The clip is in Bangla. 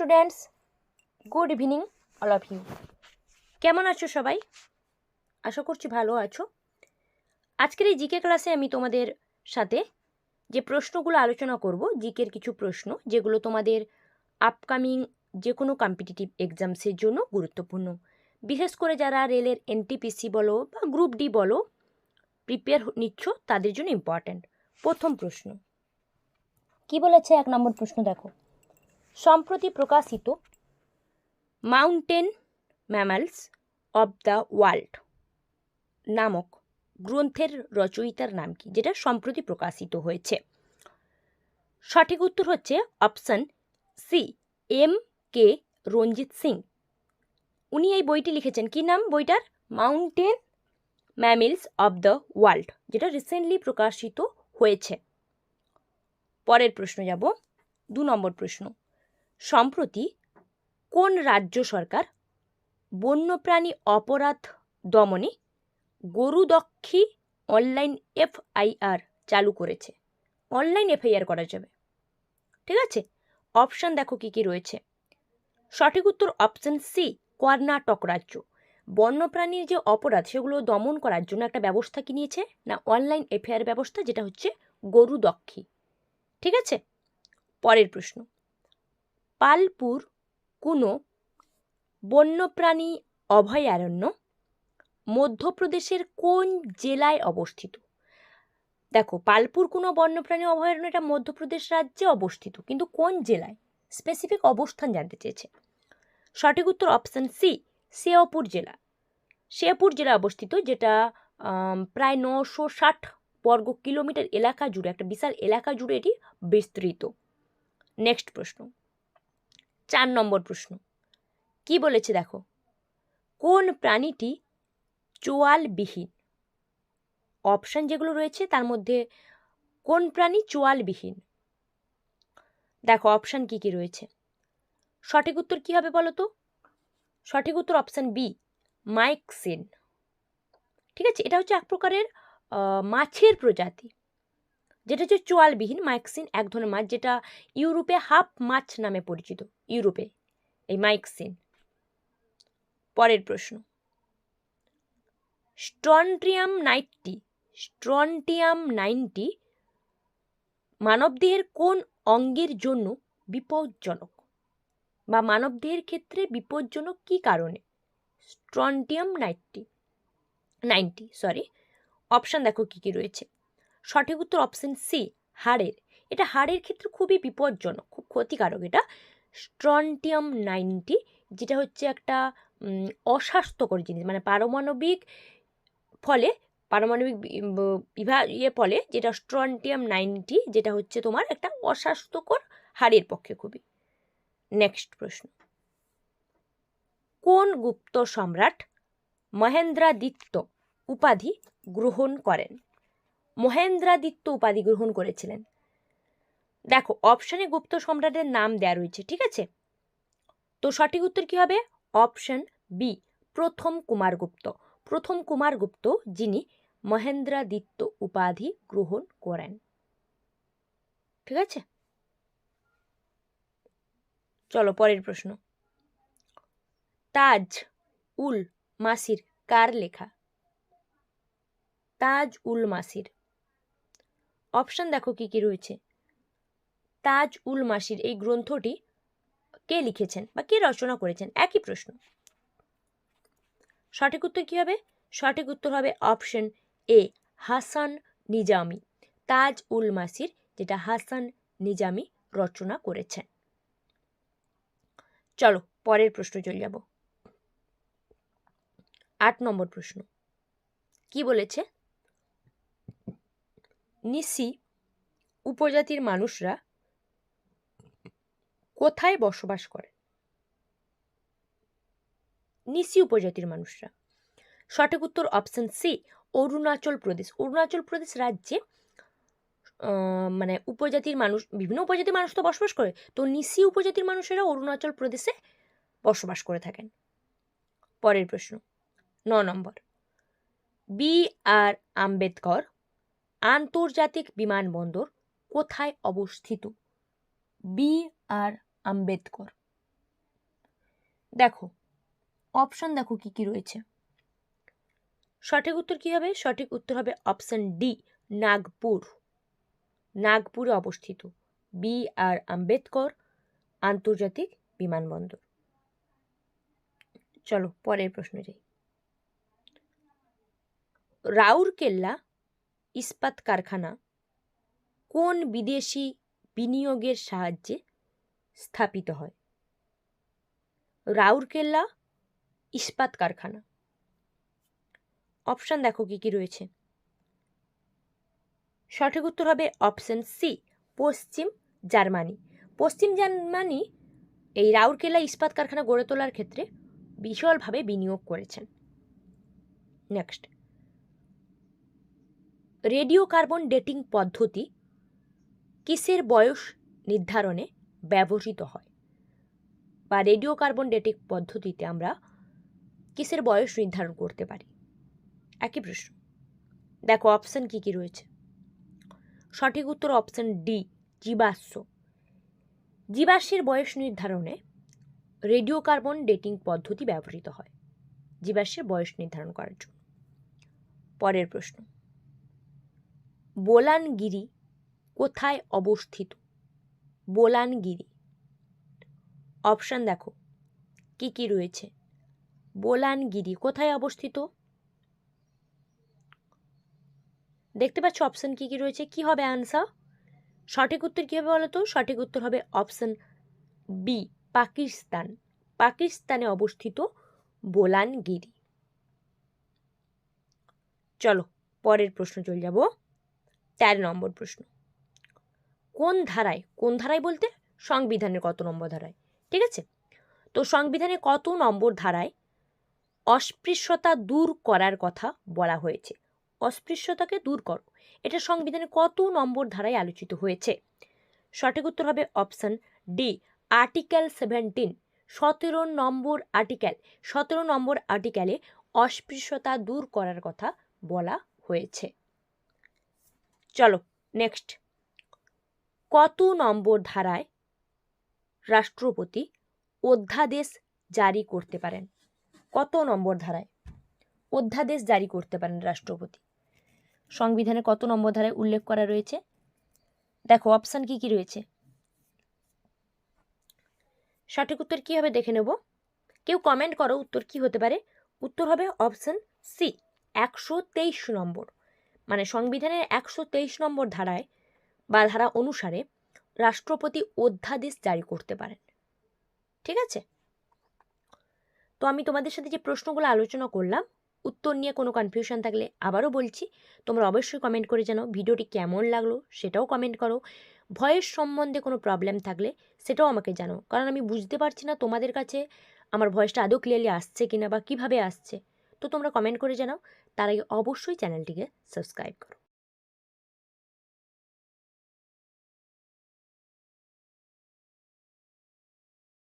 Students, good evening, all of you. কেমন আছো সবাই? আশা করছি ভালো আছো। আজকের এই জিকে ক্লাসে আমি তোমাদের সাথে যে প্রশ্নগুলো আলোচনা করব, জিকের কিছু প্রশ্ন, যেগুলো তোমাদের আপকামিং যে কোনো কম্পিটিটিভ এক্সামসের জন্য গুরুত্বপূর্ণ। বিশেষ করে যারা রেলের এনটিপিসি বলো বা গ্রুপ ডি বলো প্রিপেয়ার নিচ্ছ, তাদের জন্য ইম্পর্ট্যান্ট প্রথম প্রশ্ন। কি বলেছে? এক নম্বর প্রশ্ন দেখো। সম্প্রতি প্রকাশিত mountain mammals of the world নামক গ্রন্থের রচয়িতার নাম কি, যেটা সম্প্রতি প্রকাশিত হয়েছে। সঠিক উত্তর হচ্ছে option C, M K Ranjit Singh. উনি এই বইটি লিখেছেন। কি নাম বইটার? Mountain mammals of the world, যেটা রিসেন্টলি প্রকাশিত হয়েছে। পরের প্রশ্ন যাব। দু নম্বর প্রশ্ন। সম্প্রতি কোন রাজ্য সরকার বন্যপ্রাণী অপরাধ দমনে গরুদক্ষী অনলাইন এফআইআর চালু করেছে? অনলাইন এফআইআর করা যাবে। ঠিক আছে? অপশান দেখো কী কী রয়েছে। সঠিক উত্তর অপশান সি, কর্ণাটক রাজ্য। বন্যপ্রাণীর যে অপরাধ, সেগুলো দমন করার জন্য একটা ব্যবস্থা কি নিয়েছে? না, অনলাইন এফআইআর ব্যবস্থা, যেটা হচ্ছে গরুদক্ষী। ঠিক আছে? পরের প্রশ্ন। পালপুর কোনো বন্যপ্রাণী অভয়ারণ্য মধ্যপ্রদেশের কোন জেলায় অবস্থিত? দেখো, পালপুর কোনো বন্যপ্রাণী অভয়ারণ্য এটা মধ্যপ্রদেশ রাজ্যে অবস্থিত, কিন্তু কোন জেলায়? স্পেসিফিক অবস্থান জানতে চেয়েছে। সঠিক উত্তর অপশান সি শেয়পুর জেলা। শেয়পুর জেলা অবস্থিত, যেটা প্রায় নশো ষাট বর্গ কিলোমিটার এলাকা জুড়ে, একটা বিশাল এলাকা জুড়ে এটি বিস্তৃত। নেক্সট প্রশ্ন। চার নম্বর প্রশ্ন। কি বলেছে দেখো? কোন প্রাণীটি চোয়ালবিহীন? অপশান যেগুলো রয়েছে তার মধ্যে কোন প্রাণী চোয়ালবিহীন? দেখো, অপশান কি কি রয়েছে? সঠিক উত্তর কি হবে বলো তো? সঠিক উত্তর অপশান বি, মাইকসিন। ঠিক আছে? এটা হচ্ছে এক প্রকারের মাছের প্রজাতি। যেটা হচ্ছে চোয়ালবিহীন মাইকসিন, এক ধরনের মাছ যেটা ইউরোপে হাফ মাছ নামে পরিচিত, ইউরোপে, এই মাইকসিন। পরের প্রশ্ন। স্ট্রন্ট্রিয়াম নাইটটি স্ট্রন্টিয়াম নাইনটি মানবদেহের কোন অঙ্গের জন্য বিপজ্জনক বা মানবদেহের ক্ষেত্রে বিপজ্জনক কি কারণে? Strontium ninety ninety sorry option দেখো কী কী রয়েছে। সঠিক উত্তর অপশান সি হাড়ের। এটা হাড়ের ক্ষেত্রে খুবই বিপজ্জনক, খুব ক্ষতিকারক। এটা স্ট্রন্টিয়াম নাইনটি যেটা হচ্ছে একটা অস্বাস্থ্যকর জিনিস মানে পারমাণবিক ফলে, পারমাণবিক বিভা ইয়ে ফলে যেটা স্ট্রন্টিয়াম নাইনটি যেটা হচ্ছে তোমার একটা অস্বাস্থ্যকর হাড়ের পক্ষে খুবই। নেক্সট প্রশ্ন। কোন গুপ্ত সম্রাট মহেন্দ্রাদিত্য উপাধি গ্রহণ করেন? মহেন্দ্রাদিত্য উপাধি গ্রহণ করেছিলেন। দেখো অপশানে গুপ্ত সম্রাটের নাম দেয়া রয়েছে, ঠিক আছে? তো সঠিক উত্তর কী হবে? অপশান বি প্রথম কুমারগুপ্ত প্রথম কুমারগুপ্ত যিনি মহেন্দ্রাদিত্য উপাধি গ্রহণ করেন। ঠিক আছে? চলো, পরের প্রশ্ন। তাজ উল মাসির কার লেখা? তাজ উল মাসির। অপশান দেখো কি কি রয়েছে। তাজ উল মাসির এই গ্রন্থটি কে লিখেছেন বা কে রচনা করেছেন? একই প্রশ্ন। সঠিক উত্তর কী হবে? সঠিক উত্তর হবে অপশন এ, হাসান নিজামি। তাজ উল মাসির যেটা হাসান নিজামি রচনা করেছেন। চলো, পরের প্রশ্ন চলে যাব। আট নম্বর প্রশ্ন। কি বলেছে? নিসি উপজাতির মানুষরা কোথায় বসবাস করে? নিসি উপজাতির মানুষরা। সঠিক উত্তর অপশন সি অরুণাচল প্রদেশ। অরুণাচল প্রদেশ রাজ্যে মানে উপজাতির মানুষ, বিভিন্ন উপজাতির মানুষ তো বসবাস করে। তো নিসি উপজাতির মানুষেরা অরুণাচল প্রদেশে বসবাস করে থাকেন। পরের প্রশ্ন, ন নম্বর। বি আর আম্বেদকর আন্তর্জাতিক বিমানবন্দর কোথায় অবস্থিত? B R Ambedkar. দেখো অপশন দেখো কি কি রয়েছে। সঠিক উত্তর কি হবে? সঠিক উত্তর হবে অপশন ডি নাগপুর। নাগপুরে অবস্থিত। বি আর আম্বেদকর আন্তর্জাতিক বিমানবন্দর। চলো, পরের প্রশ্ন যাই। রাউরকেল্লা ইস্পাত কারখানা। কোন বিদেশি বিনিয়োগের সাহায্যে স্থাপিত হয়? রাউরকেল্লা ইস্পাত কারখানা। অপশান দেখো কি কি রয়েছে। সঠিক উত্তর হবে অপশন সি, পশ্চিম জার্মানি। পশ্চিম জার্মানি এই রাউরকেলা ইস্পাত কারখানা গড়ে তোলার ক্ষেত্রে বিশালভাবে বিনিয়োগ করেছেন। নেক্সট। রেডিও কার্বন ডেটিং পদ্ধতি কিসের বয়স নির্ধারণে ব্যবহৃত হয়? বা রেডিও কার্বন ডেটিং পদ্ধতিতে আমরা কিসের বয়স নির্ধারণ করতে পারি? একই প্রশ্ন। দেখো অপশান কি কি রয়েছে? সঠিক উত্তর অপশান ডি জীবাশ্ম। জীবাশ্মের বয়স নির্ধারণে রেডিও কার্বন ডেটিং পদ্ধতি ব্যবহৃত হয়, জীবাশ্মের বয়স নির্ধারণ করার জন্য। পরের প্রশ্ন। বোলানগিরি কোথায় অবস্থিত? বোলানগিরি। অপশান দেখো। কি কি রয়েছে? বোলানগিরি কোথায় অবস্থিত? দেখতে পাচ্ছ অপশান কি কি রয়েছে? কি হবে আনসার? সঠিক উত্তর কী হবে বলো তো সঠিক উত্তর হবে অপশান বি পাকিস্তান। পাকিস্তানে অবস্থিত বোলানগিরি। চলো, পরের প্রশ্ন চলে যাব। তেরো নম্বর প্রশ্ন। কোন ধারায় কোন ধারায় বলতে? সংবিধানের কত নম্বর ধারায়, ঠিক আছে? তো সংবিধানে কত নম্বর ধারায় অস্পৃশ্যতা দূর করার কথা বলা হয়েছে? অস্পৃশ্যতাকে দূর করো। এটা সংবিধানে কত নম্বর ধারায় আলোচিত হয়েছে? সঠিক উত্তর হবে অপশন ডি, আর্টিকেল সেভেন্টিন। সতেরো নম্বর আর্টিকেল, সতেরো নম্বর আর্টিকেলে অস্পৃশ্যতা দূর করার কথা বলা হয়েছে। চলো নেক্সট কত নম্বর ধারায় রাষ্ট্রপতি অধ্যাদেশ জারি করতে পারেন? কত নম্বর ধারায়? অধ্যাদেশ জারি করতে পারেন রাষ্ট্রপতি। সংবিধানে কত নম্বর ধারায় উল্লেখ করা রয়েছে? দেখো অপশান কি কি রয়েছে? সঠিক উত্তর কী হবে দেখে নেব? কেউ কমেন্ট করো, উত্তর কি হতে পারে? উত্তর হবে অপশান সি একশো তেইশ নম্বর। মানে সংবিধানের একশো তেইশ নম্বর ধারায় বা ধারা অনুসারে রাষ্ট্রপতি অধ্যাদেশ জারি করতে পারেন। ঠিক আছে? তো আমি তোমাদের সাথে যে প্রশ্নগুলো আলোচনা করলাম, উত্তর নিয়ে কোনো কনফিউশন থাকলে আবারও বলছি, তোমরা অবশ্যই কমেন্ট করে জানাও ভিডিওটি কেমন লাগল সেটাও কমেন্ট করো। ভয়েস সম্বন্ধে কোনো প্রবলেম থাকলে সেটাও আমাকে জানো কারণ আমি বুঝতে পারছি না তোমাদের কাছে আমার ভয়েসটা আদৌ ক্লিয়ারলি আসছে কিনা বা কীভাবে আসছে। তো তোমরা কমেন্ট করে জানাও। তার আগে অবশ্যই চ্যানেলটিকে সাবস্ক্রাইব করো।